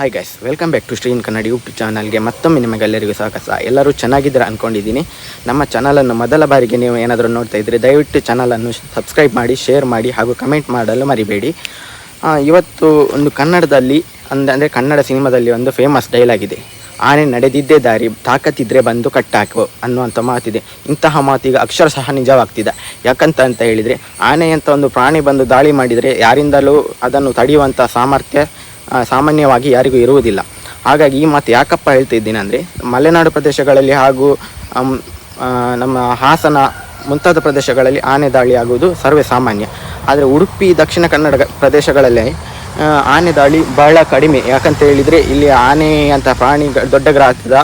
Hi guys welcome back to strain Kannada YouTube ಚಾನಲ್ಗೆ ಮತ್ತೊಮ್ಮೆ ನಿಮಗೆಲ್ಲರಿಗೂ ಸ್ವಾಗತ. ಎಲ್ಲರೂ ಚೆನ್ನಾಗಿದ್ದೀರಾ ಅಂದ್ಕೊಂಡಿದ್ದೀನಿ ನಮ್ಮ ಚಾನಲನ್ನು ಮೊದಲ ಬಾರಿಗೆ ನೀವು ಏನಾದರೂ ನೋಡ್ತಾ ಇದ್ದರೆ ದಯವಿಟ್ಟು ಚಾನಲನ್ನು ಸಬ್ಸ್ಕ್ರೈಬ್ ಮಾಡಿ ಶೇರ್ ಮಾಡಿ ಹಾಗೂ ಕಮೆಂಟ್ ಮಾಡಲು ಮರಿಬೇಡಿ. ಇವತ್ತು ಒಂದು ಕನ್ನಡದಲ್ಲಿ ಅಂದ, ಅಂದರೆ ಕನ್ನಡ ಸಿನಿಮಾದಲ್ಲಿ ಒಂದು ಫೇಮಸ್ ಡೈಲಾಗ್ ಇದೆ. ಆನೆ ನಡೆದಿದ್ದೇ ದಾರಿ, ತಾಕತ್ತಿದ್ರೆ ಬಂದು ಕಟ್ಟಾಕು ಅನ್ನುವಂಥ ಮಾತಿದೆ. ಇಂತಹ ಮಾತಿಗೆ ಸಹ ನಿಜವಾಗ್ತಿದೆ. ಯಾಕಂತ ಅಂತ ಹೇಳಿದರೆ, ಆನೆ ಅಂತ ಒಂದು ಪ್ರಾಣಿ ಬಂದು ದಾಳಿ ಮಾಡಿದರೆ ಯಾರಿಂದಲೂ ಅದನ್ನು ತಡೆಯುವಂಥ ಸಾಮರ್ಥ್ಯ ಸಾಮಾನ್ಯವಾಗಿ ಯಾರಿಗೂ ಇರುವುದಿಲ್ಲ. ಹಾಗಾಗಿ ಈ ಮಾತು ಯಾಕಪ್ಪ ಹೇಳ್ತಾ ಇದ್ದೀನಿ ಅಂದರೆ, ಮಲೆನಾಡು ಪ್ರದೇಶಗಳಲ್ಲಿ ಹಾಗೂ ನಮ್ಮ ಹಾಸನ ಮುಂತಾದ ಪ್ರದೇಶಗಳಲ್ಲಿ ಆನೆ ದಾಳಿ ಆಗುವುದು ಸರ್ವೇ ಸಾಮಾನ್ಯ. ಆದರೆ ಉಡುಪಿ, ದಕ್ಷಿಣ ಕನ್ನಡ ಪ್ರದೇಶಗಳಲ್ಲಿ ಆನೆ ದಾಳಿ ಬಹಳ ಕಡಿಮೆ. ಯಾಕಂತ ಹೇಳಿದರೆ, ಇಲ್ಲಿ ಆನೆ ಅಂತ ಪ್ರಾಣಿ ದೊಡ್ಡ ಗ್ರಾಹಕದ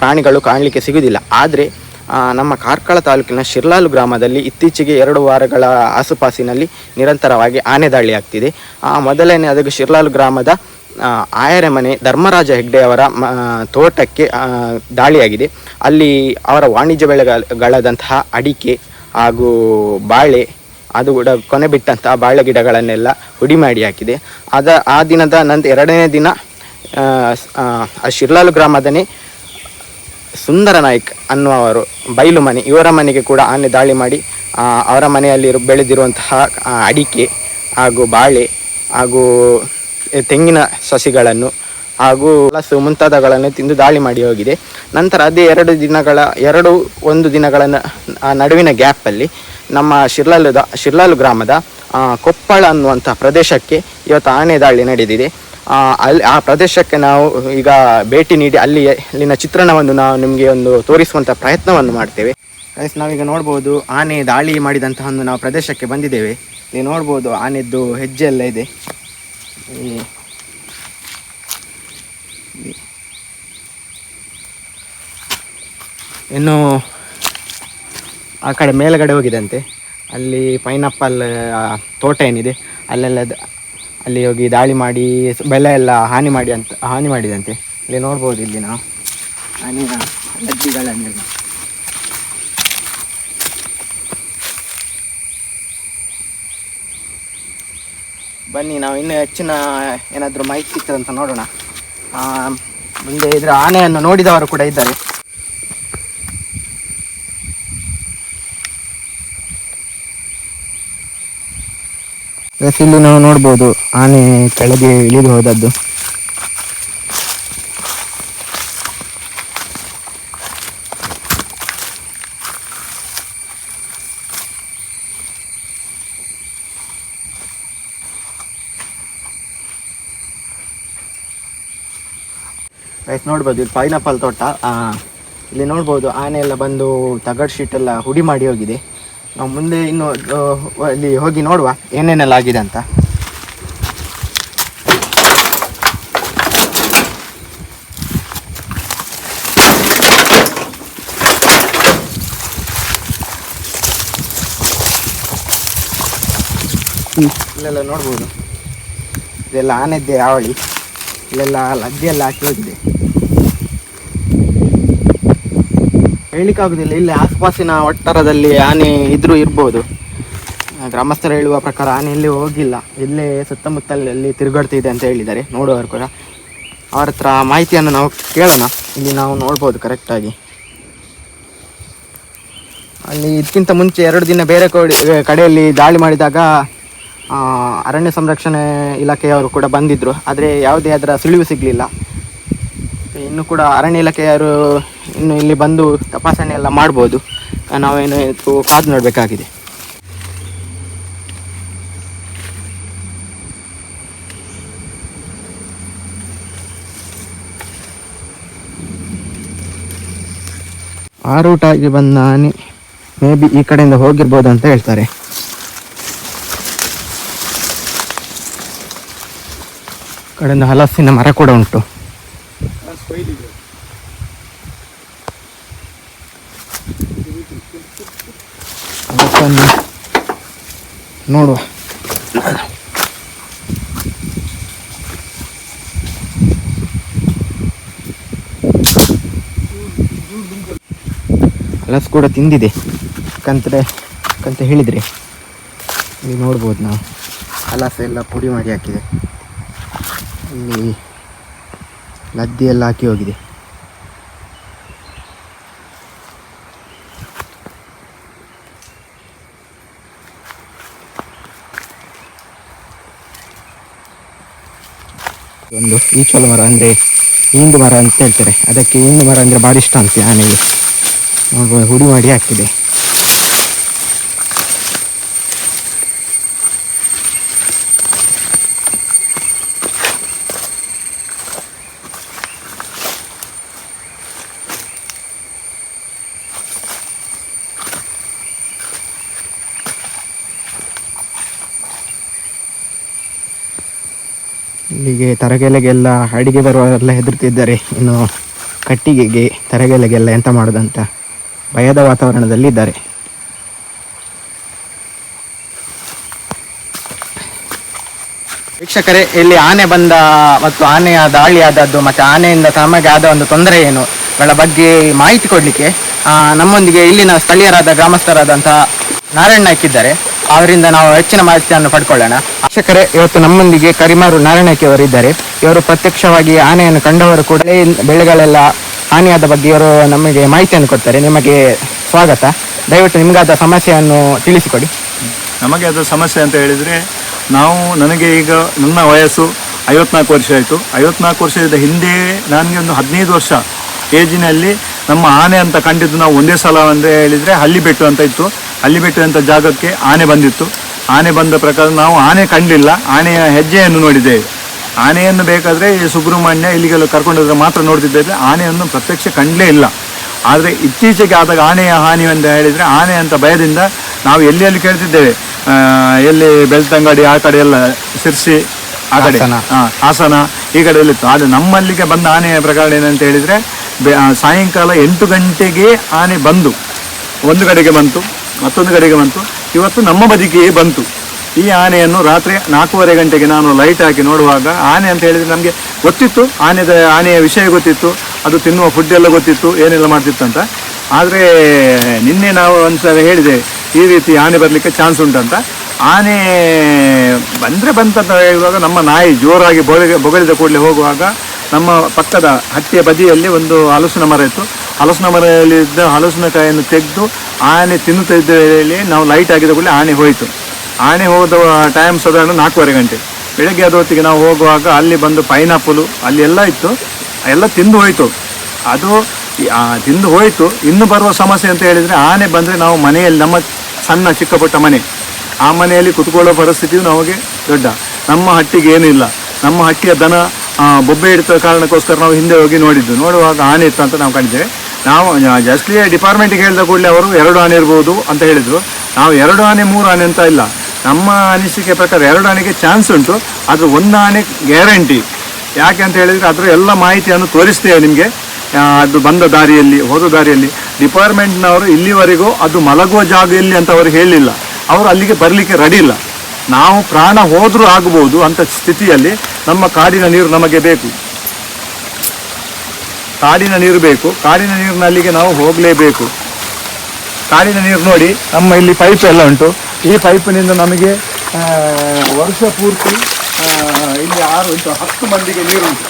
ಪ್ರಾಣಿಗಳು ಕಾಣಲಿಕ್ಕೆ ಸಿಗುವುದಿಲ್ಲ ಆದರೆ ನಮ್ಮ ಕಾರ್ಕಳ ತಾಲೂಕಿನ ಶಿರ್ಲಾಲು ಗ್ರಾಮದಲ್ಲಿ ಇತ್ತೀಚೆಗೆ ಎರಡು ವಾರಗಳ ಆಸುಪಾಸಿನಲ್ಲಿ ನಿರಂತರವಾಗಿ ಆನೆ ದಾಳಿ ಆಗ್ತಿದೆ ಆ, ಮೊದಲನೇ ಅದಕ್ಕೆ ಶಿರ್ಲಾಲು ಗ್ರಾಮದ ಆಯರಮನೆ ಆಯರೆ ಮನೆ ಧರ್ಮರಾಜ ಹೆಗ್ಡೆ ಅವರ ಮ- ತೋಟಕ್ಕೆ ದಾಳಿಯಾಗಿದೆ. ಅಲ್ಲಿ ಅವರ ವಾಣಿಜ್ಯ ಬೆಳೆಗಳಾದಂತಹ ಅಡಿಕೆ ಹಾಗೂ ಬಾಳೆ ಅದು ಕೂಡ ಕೊನೆ ಬಿಟ್ಟಂತಹ ಬಾಳೆ ಗಿಡಗಳನ್ನೆಲ್ಲ ಹುಡಿ ಮಾಡಿ ಹಾಕಿದೆ. ಅದ ಆ ದಿನದ ನಂತರ ಎರಡನೇ ದಿನ ಶಿರ್ಲಾಲು ಗ್ರಾಮದನೇ ಸುಂದರ ನಾಯ್ಕ್ ಅನ್ನುವರು ಬೈಲು ಮನೆ, ಇವರ ಮನೆಗೆ ಕೂಡ ಆನೆ ದಾಳಿ ಮಾಡಿ ಅವರ ಮನೆಯಲ್ಲಿ ಬೆಳೆದಿರುವಂತಹ ಅಡಿಕೆ ಹಾಗೂ ಬಾಳೆ ಹಾಗೂ ತೆಂಗಿನ ಸಸಿಗಳನ್ನು ಹಾಗೂ ಹಲಸು ಮುಂತಾದಗಳನ್ನು ತಿಂದು ದಾಳಿ ಮಾಡಿ ಹೋಗಿದೆ. ನಂತರ ಅದೇ ಎರಡು ದಿನಗಳ, ಎರಡು, ಒಂದು ದಿನಗಳ ನಡುವಿನ ಗ್ಯಾಪಲ್ಲಿ ನಮ್ಮ ಶಿರ್ಲಾಲುದ, ಶಿರ್ಲಾಲು ಗ್ರಾಮದ ಕೊಪ್ಪಳ ಅನ್ನುವಂಥ ಪ್ರದೇಶಕ್ಕೆ ಇವತ್ತು ಆನೆ ದಾಳಿ ನಡೆದಿದೆ. ಅಲ್ಲಿ ಆ ಪ್ರದೇಶಕ್ಕೆ ನಾವು ಈಗ ಭೇಟಿ ನೀಡಿ ಅಲ್ಲಿ ಅಲ್ಲಿನ ಚಿತ್ರಣವನ್ನು ನಾವು ನಿಮಗೆ ಒಂದು ತೋರಿಸುವಂಥ ಪ್ರಯತ್ನವನ್ನು ಮಾಡ್ತೇವೆ. ಗೈಸ್ ನಾವೀಗ ನೋಡ್ಬೋದು ಆನೆ ದಾಳಿ ಮಾಡಿದಂತಹ ಒಂದು ನಾವು ಪ್ರದೇಶಕ್ಕೆ ಬಂದಿದ್ದೇವೆ. ನೀವು ನೋಡ್ಬೋದು ಆನೆದ್ದು ಹೆಜ್ಜೆ ಎಲ್ಲ ಇದೆ. ಇನ್ನು ಆ ಕಡೆ ಮೇಲುಗಡೆ ಹೋಗಿದಂತೆ ಅಲ್ಲಿ ಪೈನಾಪಲ್ ತೋಟ ಏನಿದೆ, ಅಲ್ಲೆಲ್ಲ ಅಲ್ಲಿ ಹೋಗಿ ದಾಳಿ ಮಾಡಿ ಬೆಳೆ ಎಲ್ಲ ಹಾನಿ ಮಾಡಿ ಅಂತ, ಹಾನಿ ಮಾಡಿದಂತೆ. ಇಲ್ಲಿ ನೋಡ್ಬೋದು ಇಲ್ಲಿ ನಾವು. ಹಾನಿನ ಬನ್ನಿ, ನಾವು ಇನ್ನೂ ಹೆಚ್ಚಿನ ಏನಾದರೂ ಮಾಹಿತಿ ಅಂತ ನೋಡೋಣ. ಮುಂದೆ ಇದರ ಆನೆಯನ್ನು ನೋಡಿದವರು ಕೂಡ ಇದ್ದಾರೆ. Guys, ಇಲ್ಲಿ ನಾವು ನೋಡ್ಬೋದು. ಆನೆ ಕೆಳಗೆ ಇಳಿದು ಹೋದದ್ದು. ಗೈಸ್ ನೋಡ್ಬೋದು ಇಲ್ಲಿ ಪೈನಾಪಲ್ ತೋಟ. ಇಲ್ಲಿ ನೋಡ್ಬೋದು ಆನೆ ಎಲ್ಲ ಬಂದು ತಗಡ್ ಶೀಟ್ ಎಲ್ಲ ಹುಡಿ ಮಾಡಿ ಹೋಗಿದೆ. ನಾವು ಮುಂದೆ ಇನ್ನು ಅಲ್ಲಿ ಹೋಗಿ ನೋಡುವ ಏನೇನೆಲ್ಲ ಆಗಿದೆ ಅಂತ. ಇಲ್ಲೆಲ್ಲ ನೋಡ್ಬೋದು. ಇದೆಲ್ಲ ಆನೆದ್ದೆ ಆವಳಿ ಇಲ್ಲೆಲ್ಲ ಲದ್ದೆ ಎಲ್ಲ ಹಾಕಿ ಹೋಗಿದೆ. ಹೇಳಿಕ್ಕಾಗುದಿಲ್ಲ ಇಲ್ಲಿ ಆಸುಪಾಸಿನ ಒಟ್ಟಾರದಲ್ಲಿ ಆನೆ ಇದ್ರೂ ಇರ್ಬೋದು. ಗ್ರಾಮಸ್ಥರು ಹೇಳುವ ಪ್ರಕಾರ ಆನೆ ಇಲ್ಲಿ ಹೋಗಿಲ್ಲ. ಇಲ್ಲೇ ಸುತ್ತಮುತ್ತಲಲ್ಲಿ ತಿರುಗಾಡ್ತಿದೆ ಅಂತ ಹೇಳಿದ್ದಾರೆ. ನೋಡುವವರು ಕೂಡ. ಅವರ ಹತ್ರ ಮಾಹಿತಿಯನ್ನು ನಾವು ಕೇಳೋಣ. ಇಲ್ಲಿ ನಾವು ನೋಡ್ಬೋದು ಕರೆಕ್ಟಾಗಿ ಅಲ್ಲಿ ಇದಕ್ಕಿಂತ ಮುಂಚೆ ಎರಡು ದಿನ ಬೇರೆ ಕೋಡಿ ಕಡೆಯಲ್ಲಿ ದಾಳಿ ಮಾಡಿದಾಗ ಅರಣ್ಯ ಸಂರಕ್ಷಣೆ ಇಲಾಖೆಯವರು ಕೂಡ ಬಂದಿದ್ದರು ಆದರೆ ಯಾವುದೇ ಅದರ ಸುಳಿವು ಸಿಗಲಿಲ್ಲ. ಇನ್ನು ಕೂಡ ಅರಣ್ಯ ಇಲಾಖೆಯವರು ಇನ್ನು ಇಲ್ಲಿ ಬಂದು ತಪಾಸಣೆ ಎಲ್ಲ ಮಾಡ್ಬೋದು. ನಾವೇನು ಕಾದು ನೋಡಬೇಕಾಗಿದೆ. ಆ ಆಗಿ ಬಂದ ನಾನೇ ಮೇ ಬಿ ಈ ಕಡೆಯಿಂದ ಹೋಗಿರ್ಬೋದು ಅಂತ ಹೇಳ್ತಾರೆ. ಕಡೆಯಿಂದ ಹಲಸಿನ ಮರ ಕೂಡ ಉಂಟು. ಹಲಸನ್ನು ನೋಡುವ. ಹಲಸು ಕೂಡ ತಿಂದಿದೆ. ಕಂತ್ರೆ ಕಂತ ಹೇಳಿದರೆ. ಇಲ್ಲಿ ನೋಡ್ಬೋದು ನಾವು. ಹಲಸು ಎಲ್ಲ ಪುಡಿ ಮಾಡಿ ಹಾಕಿದೆ. ಇಲ್ಲಿ ಲದ್ದಿ ಎಲ್ಲ ಹಾಕಿ ಹೋಗಿದೆ. ಒಂದು ಈಚಲು ಮರ ಅಂದರೆ ಇಂದು ಮರ ಅಂತ ಹೇಳ್ತಾರೆ. ಅದಕ್ಕೆ ಈಂದು ಮರ ಅಂದರೆ ಭಾರಿ ಇಷ್ಟ ಅಂತೆ ಆನೆಗೆ. ಹುಡಿ ಮಾಡಿ ಹಾಕಿದೆ. ಇಲ್ಲಿಗೆ ತರಗೆಲೆಗೆಲ್ಲ ಅಡಿಗೆ ಬರುವವರೆಲ್ಲ ಹೆದರ್ತಿದ್ದಾರೆ. ಇನ್ನು ಕಟ್ಟಿಗೆಗೆ ತರಗೆಲೆಗೆಲ್ಲ ಎಂತ ಮಾಡೋದಂತ ಭಯದ ವಾತಾವರಣದಲ್ಲಿ ಇದ್ದಾರೆ ವೀಕ್ಷಕರೇ, ಇಲ್ಲಿ ಆನೆ ಬಂದ ಮತ್ತು ಆನೆಯ ದಾಳಿ ಆದದ್ದು ಮತ್ತು ಆನೆಯಿಂದ ತಮಗೆ ಆದ ಒಂದು ತೊಂದರೆ ಏನು? ಗಳ ಬಗ್ಗೆ ಮಾಹಿತಿ ಕೊಡಲಿಕ್ಕೆ ನಮ್ಮೊಂದಿಗೆ ಇಲ್ಲಿನ ಸ್ಥಳೀಯರಾದ ಗ್ರಾಮಸ್ಥರಾದಂತಹ ನಾರಾಯಣ ನಾಯ್ಕಿದ್ದಾರೆ ಅವರಿಂದ ನಾವು ಹೆಚ್ಚಿನ ಮಾಹಿತಿಯನ್ನು ಪಡ್ಕೊಳ್ಳೋಣ. ವೀಕ್ಷಕರೇ ಇವತ್ತು ನಮ್ಮೊಂದಿಗೆ ಕರಿಮಾರು ನಾರಾಯಣಕ್ಕೆ ಅವರು ಇದ್ದಾರೆ ಇವರು ಪ್ರತ್ಯಕ್ಷವಾಗಿ ಆನೆಯನ್ನು ಕಂಡವರು ಕೂಡ. ಬೆಳೆಗಳೆಲ್ಲ ಹಾನಿಯಾದ ಬಗ್ಗೆ ಇವರು ನಮಗೆ ಮಾಹಿತಿಯನ್ನು ಕೊಡ್ತಾರೆ. ನಿಮಗೆ ಸ್ವಾಗತ. ದಯವಿಟ್ಟು ನಿಮಗಾದ ಸಮಸ್ಯೆಯನ್ನು ತಿಳಿಸಿಕೊಡಿ. ನಮಗೆ ಅದು ಸಮಸ್ಯೆ ಅಂತ ಹೇಳಿದರೆ ನಾವು ನನಗೆ ಈಗ ನನ್ನ ವಯಸ್ಸು ಐವತ್ನಾಲ್ಕು ವರ್ಷ ಆಯಿತು. ಐವತ್ನಾಲ್ಕು ವರ್ಷದ ಹಿಂದೆ ನನಗೆ ಒಂದು ಹದಿನೈದು ವರ್ಷ ಏಜಿನಲ್ಲಿ ನಮ್ಮ ಆನೆ ಅಂತ ಕಂಡಿದ್ದು ನಾವು ಒಂದೇ ಸಲ ಅಂತ ಹೇಳಿದರೆ ಹಳ್ಳಿ ಬೆಟ್ಟು ಅಂತ ಇತ್ತು. ಹಳ್ಳಿಬೆಟ್ಟು ಅಂತ ಜಾಗಕ್ಕೆ ಆನೆ ಬಂದಿತ್ತು. ಆನೆ ಬಂದ ಪ್ರಕಾರ ನಾವು ಆನೆ ಕಂಡಿಲ್ಲ. ಆನೆಯ ಹೆಜ್ಜೆಯನ್ನು ನೋಡಿದ್ದೇವೆ. ಆನೆಯನ್ನು ಬೇಕಾದರೆ ಸುಬ್ರಹ್ಮಣ್ಯ ಇಲ್ಲಿಗೆಲ್ಲ ಕರ್ಕೊಂಡೋದ್ರೆ ಮಾತ್ರ ನೋಡ್ತಿದ್ದೇವೆ ಆನೆಯನ್ನು ಪ್ರತ್ಯಕ್ಷ ಕಂಡಲೇ ಇಲ್ಲ. ಆದರೆ ಇತ್ತೀಚೆಗೆ ಆದಾಗ ಆನೆಯ ಹಾನಿ ಅಂತ ಹೇಳಿದರೆ ಆನೆ ಅಂತ ಭಯದಿಂದ ನಾವು ಎಲ್ಲಿ ಎಲ್ಲಿ ಕೇಳ್ತಿದ್ದೇವೆ? ಎಲ್ಲಿ ಬೆಳ್ತಂಗಡಿ ಆ ಕಡೆ ಎಲ್ಲ ಶಿರ್ಸಿ ಆ ಕಡೆ. ಹಾಸನ. ಹಾಸನ ಈ ಕಡೆ ಎಲ್ಲಿತ್ತು? ಆದರೆ ನಮ್ಮಲ್ಲಿಗೆ ಬಂದ ಆನೆಯ ಪ್ರಕಾರ ಏನಂತ ಹೇಳಿದರೆ ಸಾಯಂಕಾಲ ಎಂಟು ಗಂಟೆಗೆ ಆನೆ ಬಂದು ಒಂದು ಕಡೆಗೆ ಬಂತು. ಮತ್ತೊಂದು ಕಡೆಗೆ ಬಂತು. ಇವತ್ತು ನಮ್ಮ ಬದಿಗೆ ಬಂತು. ಈ ಆನೆಯನ್ನು ರಾತ್ರಿ ನಾಲ್ಕೂವರೆ ಗಂಟೆಗೆ ನಾನು ಲೈಟ್ ಹಾಕಿ ನೋಡುವಾಗ ಆನೆ ಅಂತ ಹೇಳಿದರೆ ನಮಗೆ ಗೊತ್ತಿತ್ತು. ಆನೆದ, ಆನೆಯ ವಿಷಯ ಗೊತ್ತಿತ್ತು. ಅದು ತಿನ್ನುವ ಫುಡ್ ಎಲ್ಲ ಗೊತ್ತಿತ್ತು. ಏನೆಲ್ಲ ಮಾಡ್ತಿತ್ತು ಅಂತ. ಆದರೆ ನಿನ್ನೆ ನಾವು ಒಂದ್ಸಲ ಹೇಳಿದೆ, ಈ ರೀತಿ ಆನೆ ಬರಲಿಕ್ಕೆ ಚಾನ್ಸ್ ಉಂಟಂತ. ಆನೆ ಬಂದರೆ ಬಂತಂತ ಹೇಳುವಾಗ ನಮ್ಮ ನಾಯಿ ಜೋರಾಗಿ ಬೊಗಳಿ, ಬೊಗಳಿದ ಕೂಡಲೇ ಹೋಗುವಾಗ ನಮ್ಮ ಪಕ್ಕದ ಹಟ್ಟಿಯ ಬದಿಯಲ್ಲಿ ಒಂದು ಹಲಸಿನ ಮರ ಇತ್ತು. ಹಲಸಿನ ಮರದಲ್ಲಿದ್ದ ಹಲಸಿನಕಾಯಿಯನ್ನು ತೆಗೆದು ಆನೆ ತಿನ್ನುತ್ತಿದ್ದ ನಾವು ಲೈಟ್ ಆಗಿದ ಕೂಡಲೇ ಆನೆ ಹೋಯಿತು. ಆನೆ ಹೋದ ಟೈಮ್ ಸಾಧಾರಣ ನಾಲ್ಕೂವರೆ ಗಂಟೆ. ಬೆಳಗ್ಗೆ ಅದ ಹೊತ್ತಿಗೆ ನಾವು ಹೋಗುವಾಗ ಅಲ್ಲಿ ಬಂದು ಪೈನಾಪಲು ಅಲ್ಲಿ ಎಲ್ಲ ಇತ್ತು. ಎಲ್ಲ ತಿಂದು ಹೋಯಿತು. ಅದು ತಿಂದು ಹೋಯಿತು. ಇನ್ನು ಬರುವ ಸಮಸ್ಯೆ ಅಂತ ಹೇಳಿದರೆ ಆನೆ ಬಂದರೆ ನಾವು ಮನೆಯಲ್ಲಿ ನಮ್ಮ ಸಣ್ಣ ಚಿಕ್ಕ ಪುಟ್ಟ ಮನೆ. ಆ ಮನೆಯಲ್ಲಿ ಕುತ್ಕೊಳ್ಳೋ ಪರಿಸ್ಥಿತಿಯು ನಮಗೆ ದೊಡ್ಡ. ನಮ್ಮ ಹಟ್ಟಿಗೆ ಏನೂ ಇಲ್ಲ ನಮ್ಮ ಹಟ್ಟಿಯ ದನ ಬೊಬ್ಬೆ ಇಡ್ತ ಕಾರಣಕ್ಕೋಸ್ಕರ ನಾವು ಹಿಂದೆ ಹೋಗಿ ನೋಡಿದ್ದು. ನೋಡುವಾಗ ಆನೆ ಇತ್ತು ಅಂತ ನಾವು ಕಂಡಿದ್ದೇವೆ ನಾವು ಜಸ್ಟ್ಲಿ ಡಿಪಾರ್ಟ್ಮೆಂಟಿಗೆ ಹೇಳಿದ ಕೂಡಲೇ ಅವರು ಎರಡು ಆನೆ ಇರ್ಬೋದು ಅಂತ ಹೇಳಿದರು. ನಾವು ಎರಡು ಆನೆ, ಮೂರು ಆನೆ ಅಂತ ಇಲ್ಲ. ನಮ್ಮ ಅನಿಸಿಕೆ ಪ್ರಕಾರ ಎರಡು ಆನೆಗೆ ಚಾನ್ಸ್ ಉಂಟು. ಅದು ಒಂದು ಆನೆ ಗ್ಯಾರಂಟಿ ಯಾಕೆ ಅಂತ ಹೇಳಿದರೆ ಅದರ ಎಲ್ಲ ಮಾಹಿತಿಯನ್ನು ತೋರಿಸ್ತೇವೆ ನಿಮಗೆ. ಅದು ಬಂದ ದಾರಿಯಲ್ಲಿ, ಹೋದ ದಾರಿಯಲ್ಲಿ. ಡಿಪಾರ್ಟ್ಮೆಂಟ್ನವರು ಇಲ್ಲಿವರೆಗೂ ಅದು ಮಲಗುವ ಜಾಗ ಎಲ್ಲಿ ಅಂತ ಅವರು ಹೇಳಿಲ್ಲ. ಅವರು ಅಲ್ಲಿಗೆ ಬರಲಿಕ್ಕೆ ರೆಡಿ ಇಲ್ಲ. ನಾವು ಪ್ರಾಣ ಹೋದರೂ ಆಗಬಹುದು ಅಂತ ಸ್ಥಿತಿಯಲ್ಲಿ ನಮ್ಮ ಕಾಡಿನ ನೀರು ನಮಗೆ ಬೇಕು. ಕಾಡಿನ ನೀರು ಬೇಕು. ಕಾಡಿನ ನೀರಿನಲ್ಲಿಗೆ ನಾವು ಹೋಗಲೇಬೇಕು. ಕಾಡಿನ ನೀರು ನೋಡಿ, ನಮ್ಮ ಇಲ್ಲಿ ಪೈಪ್ ಎಲ್ಲ ಉಂಟು. ಈ ಪೈಪಿನಿಂದ ನಮಗೆ ವರ್ಷ ಪೂರ್ತಿ ಇಲ್ಲಿ ಆರು ಉಂಟು ಹತ್ತು ಮಂದಿಗೆ ನೀರು ಉಂಟು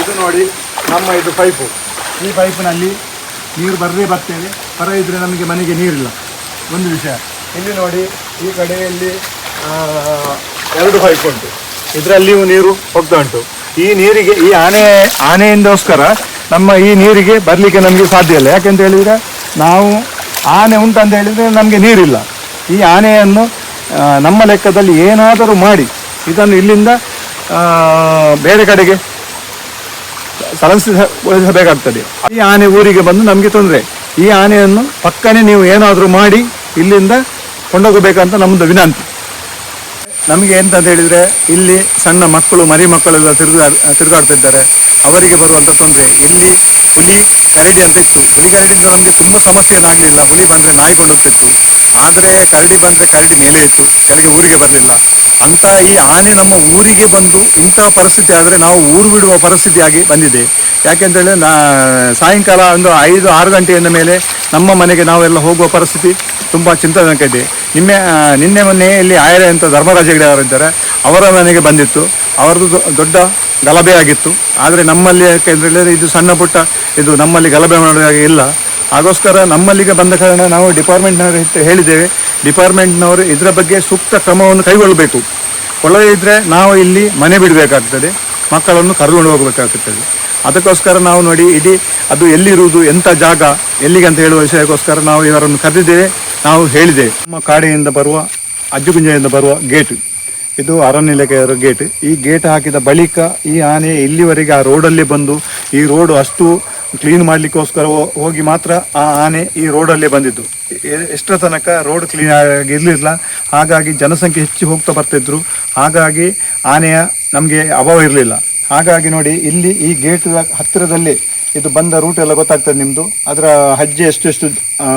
ಇದು ನೋಡಿ ನಮ್ಮ ಇದು ಪೈಪು. ಈ ಪೈಪಿನಲ್ಲಿ ನೀರು ಬರದೇ ಬರ್ತೇವೆ. ಬರ ಇದ್ದರೆ ನಮಗೆ ಮನೆಗೆ ನೀರಿಲ್ಲ. ಒಂದು ವಿಷಯ. ಇಲ್ಲಿ ನೋಡಿ, ಈ ಕಡೆಯಲ್ಲಿ ಎರಡು ಪೈಪ್ ಉಂಟು. ಇದರಲ್ಲಿಯೂ ನೀರು ಹೋಗ್ತಾ ಉಂಟು. ಈ ನೀರಿಗೆ, ಈ ಆನೆ, ಆನೆಯಿಂದೋಸ್ಕರ ನಮ್ಮ ಈ ನೀರಿಗೆ ಬರಲಿಕ್ಕೆ ನಮಗೆ ಸಾಧ್ಯ ಇಲ್ಲ. ಯಾಕೆಂತ ಹೇಳಿದರೆ, ನಾವು ಆನೆ ಉಂಟಂತ ಹೇಳಿದರೆ ನಮಗೆ ನೀರಿಲ್ಲ. ಈ ಆನೆಯನ್ನು ನಮ್ಮ ಲೆಕ್ಕದಲ್ಲಿ ಏನಾದರೂ ಮಾಡಿ, ಇದನ್ನು ಇಲ್ಲಿಂದ ಬೇರೆ ಕಡೆಗೆ ಸಲ್ಲಿಸಬೇಕಾಗ್ತದೆ ಈ ಆನೆ ಊರಿಗೆ ಬಂದು ನಮಗೆ ತೊಂದರೆ. ಈ ಆನೆಯನ್ನು ಪಕ್ಕನೆ ನೀವು ಏನಾದರೂ ಮಾಡಿ, ಇಲ್ಲಿಂದ ಕೊಂಡೋಗಬೇಕಂತ ನಮ್ಮದು ವಿನಂತಿ. ನಮಗೆ ಎಂತ ಅಂತ ಹೇಳಿದ್ರೆ ಇಲ್ಲಿ ಸಣ್ಣ ಮಕ್ಕಳು, ಮರಿ ಮಕ್ಕಳೆಲ್ಲ ತಿರುಗಾ, ತಿರುಗಾಡ್ತಿದ್ದಾರೆ. ಅವರಿಗೆ ಬರುವಂಥ ತೊಂದರೆ. ಇಲ್ಲಿ ಹುಲಿ ಕರಡಿ ಅಂತ ಇತ್ತು. ಹುಲಿ ಕರಡಿಯಿಂದ ನಮಗೆ ತುಂಬ ಸಮಸ್ಯೆ ಏನಾಗಲಿಲ್ಲ ಹುಲಿ ಬಂದರೆ ನಾಯಿ ಕೊಂಡೋಗ್ತಿತ್ತು. ಆದರೆ ಕರಡಿ ಬಂದರೆ ಕರಡಿ ಮೇಲೆ ಇತ್ತು. ಕೆಳಗೆ ಊರಿಗೆ ಬರಲಿಲ್ಲ. ಅಂತ ಈ ಆನೆ ನಮ್ಮ ಊರಿಗೆ ಬಂದು ಇಂತಹ ಪರಿಸ್ಥಿತಿ ಆದರೆ ನಾವು ಊರು ಬಿಡುವ ಪರಿಸ್ಥಿತಿಯಾಗಿ ಬಂದಿದೆ. ಯಾಕೆಂತೇಳಿ ನಾ, ಸಾಯಂಕಾಲ ಒಂದು ಐದು, ಆರು ಗಂಟೆಯಿಂದ ಮೇಲೆ ನಮ್ಮ ಮನೆಗೆ ನಾವೆಲ್ಲ ಹೋಗುವ ಪರಿಸ್ಥಿತಿ ತುಂಬ ಚಿಂತಾಜನಕ ಇದೆ. ನಿನ್ನೆ ನಿನ್ನೆ ಮೊನ್ನೆ ಇಲ್ಲಿ ಆಯರೆ ಅಂತ ಧರ್ಮರಾಜ ಹೆಗಡೆ ಅವರಿದ್ದಾರೆ ಅವರ ಮನೆಗೆ ಬಂದಿತ್ತು. ಅವರದ್ದು ದೊಡ್ಡ ಗಲಭೆ ಆಗಿತ್ತು. ಆದರೆ ನಮ್ಮಲ್ಲಿ ಯಾಕೆ ಅಂತ ಹೇಳಿದ್ರೆ ಇದು ಸಣ್ಣ ಪುಟ್ಟ, ಇದು ನಮ್ಮಲ್ಲಿ ಗಲಭೆ ಹಾಗೆ ಇಲ್ಲ. ಹಾಗೋಸ್ಕರ ನಮ್ಮಲ್ಲಿಗೆ ಬಂದ ಕಾರಣ ನಾವು ಡಿಪಾರ್ಟ್ಮೆಂಟ್ನವರು ಹೇಳಿದ್ದೇವೆ. ಡಿಪಾರ್ಟ್ಮೆಂಟ್ನವರು ಇದರ ಬಗ್ಗೆ ಸೂಕ್ತ ಕ್ರಮವನ್ನು ಕೈಗೊಳ್ಳಬೇಕು. ಕೊಳವೆ ಇದ್ದರೆ ನಾವು ಇಲ್ಲಿ ಮನೆ ಬಿಡಬೇಕಾಗ್ತದೆ. ಮಕ್ಕಳನ್ನು ಕರೆದುಕೊಂಡು ಹೋಗಬೇಕಾಗುತ್ತದೆ ಅದಕ್ಕೋಸ್ಕರ ನಾವು ನೋಡಿ, ಇಡೀ ಅದು ಎಲ್ಲಿರುವುದು, ಎಂಥ ಜಾಗ, ಎಲ್ಲಿಗೆ ಅಂತ ಹೇಳುವ ವಿಷಯಕ್ಕೋಸ್ಕರ ನಾವು ಇವರನ್ನು ಕರೆದಿದ್ದೇವೆ. ನಾವು ಹೇಳಿದೆ ನಮ್ಮ ಕಾಡಿನಿಂದ ಬರುವ ಅಜ್ಜುಗುಂಜೆಯಿಂದ ಬರುವ ಗೇಟ್. ಇದು ಅರಣ್ಯ ಇಲಾಖೆಯವರ ಗೇಟ್. ಈ ಗೇಟ್ ಹಾಕಿದ ಬಳಿಕ ಈ ಆನೆ ಇಲ್ಲಿವರೆಗೆ ಆ ರೋಡಲ್ಲಿ ಬಂದು ಈ ರೋಡ್ ಅಷ್ಟು ಕ್ಲೀನ್ ಮಾಡಲಿಕ್ಕೋಸ್ಕರ ಹೋಗಿ ಮಾತ್ರ ಆ ಆನೆ ಈ ರೋಡಲ್ಲೇ ಬಂದಿದ್ದು. ಎಷ್ಟರ ತನಕ ರೋಡ್ ಕ್ಲೀನ್ ಆಗಿರಲಿಲ್ಲ ಹಾಗಾಗಿ ಜನಸಂಖ್ಯೆ ಹೆಚ್ಚು ಹೋಗ್ತಾ ಬರ್ತಿದ್ರು. ಹಾಗಾಗಿ ಆನೆಯ ನಮಗೆ ಅಭಾವ ಇರಲಿಲ್ಲ. ಹಾಗಾಗಿ ನೋಡಿ ಇಲ್ಲಿ ಈ ಗೇಟ್ ಹತ್ತಿರದಲ್ಲಿ ಇದು ಬಂದ ರೂಟ್ ಎಲ್ಲ ಗೊತ್ತಾಗ್ತದೆ ನಿಮ್ಮದು ಅದರ ಹಜ್ಜೆ ಎಷ್ಟು ಆ,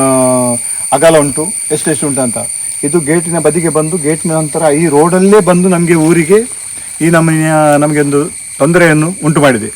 ಅಗಲ ಉಂಟು ಎಷ್ಟೆಷ್ಟು ಉಂಟು ಅಂತ. ಇದು ಗೇಟಿನ ಬದಿಗೆ ಬಂದು, ಗೇಟಿನ ನಂತರ ಈ ರೋಡಲ್ಲೇ ಬಂದು ನಮಗೆ ಊರಿಗೆ ಈ ನಮ್ಮ ನಮಗೆ ಒಂದು ತೊಂದರೆಯನ್ನು ಉಂಟು ಮಾಡಿದೆ